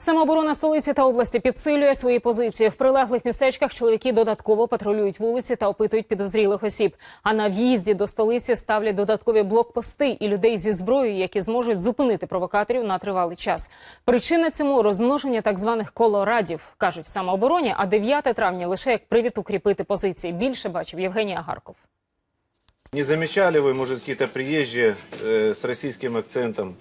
Самооборона столиці та області підсилює свої позиції. В прилеглих містечках чоловіки додатково патрулюють вулиці та опитують підозрілих осіб. А на в'їзді до столиці ставлять додаткові блокпости і людей зі зброєю, які зможуть зупинити провокаторів на тривалий час. Причина цьому розмноження так званих колорадів, кажуть в самообороні. А 9 травня лише як привід укріпити позиції. Більше бачив Євгеній Агарков. Не замечали вы, может, какие-то приезжие э, с российским акцентом?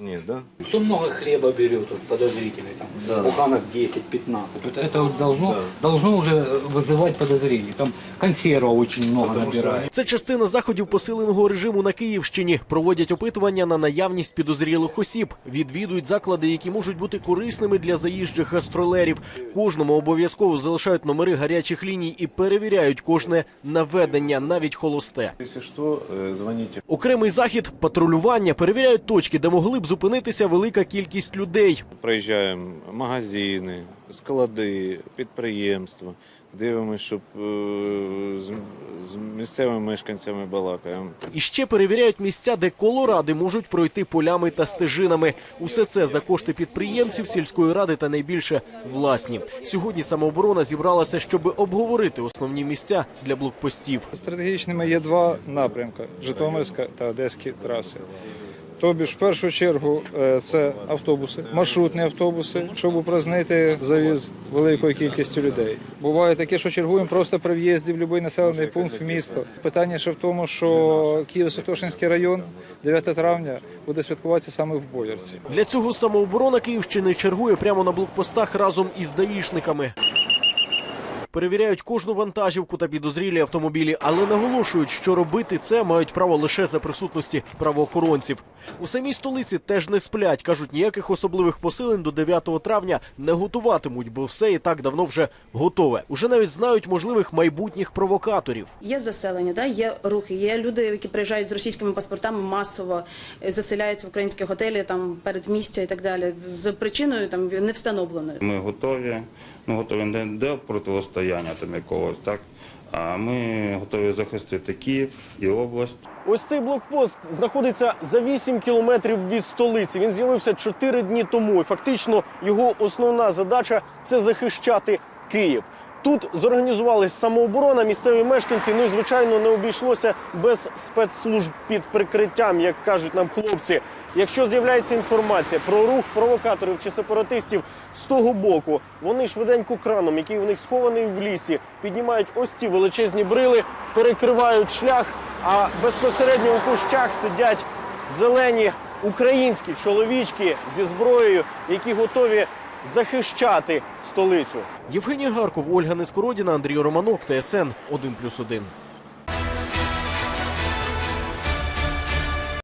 Нет, да? Кто много хлеба берет, вот, подозрительный, там, Да. буханок 10-15, вот это вот должно, должно уже вызывать подозрение. Там консерва очень много набирает. Це частина заходів посиленого режиму на Київщині. Проводять опитування на наявність підозрілих осіб. Відвідують заклади, які можуть бути корисними для заїжджих гастролерів. Кожному обов'язково залишають номери гарячих ліній і перевіряють кожне наведення, навіть холосте. Если что, э, звоните. Окремий захід патрулювання перевіряють точки, де могли б зупинитися велика кількість людей. Проїжджаємо магазини, склади, підприємства. Дивимося, щоб е, з, з місцевими мешканцями балакаємо. І ще перевіряють місця, де колоради можуть пройти полями та стежинами. Усе це за кошти підприємців, сільської ради та найбільше власні. Сьогодні самооборона зібралася, щоб обговорити основні місця для блокпостів. Стратегічними є два напрямки: Житомирська та Одеські траси. Тобі ж в першу чергу е, це автобуси, маршрутні автобуси, щоб упразнити завіз великою кількістю людей. Буває таке, що чергуємо просто при в'їзді в будь-який населений пункт в місто. Питання ще в тому, що Києво-Святошинський район 9 травня буде святкуватися саме в Боярці. Для цього самооборона Київщини чергує прямо на блокпостах разом із даїшниками. Перевіряють кожну вантажівку та підозрілі автомобілі, але наголошують, що робити це мають право лише за присутності правоохоронців. У самій столиці теж не сплять. кажуть, ніяких особливих посилень до 9 травня не готуватимуть, бо все і так давно вже готове. Уже навіть знають можливих майбутніх провокаторів. Є заселення, да? є рухи, є люди, які приїжджають з російськими паспортами масово, е, заселяються в українські готелі, там передмістя і так далі, з причиною там не встановленою. Ми готові, ми готові не до протистояння там якогось, так, а ми готові захистити Київ і область. Ось цей блокпост знаходиться за 8 кілометрів від столиці. Він з'явився 4 дні тому. І фактично його основна задача це захищати Київ. Тут зорганізувалась самооборона, місцеві мешканці. Ну і звичайно не обійшлося без спецслужб під прикриттям, як кажуть нам хлопці. Якщо з'являється інформація про рух провокаторів чи сепаратистів з того боку, вони швиденько краном, який у них схований в лісі, піднімають ось ці величезні брили, перекривають шлях. А безпосередньо у кущах сидять зелені українські чоловічки зі зброєю, які готові захищати столицю. Євгенія Гарков, Ольга Нескородіна, Андрій Романок, ТСН 1+,1.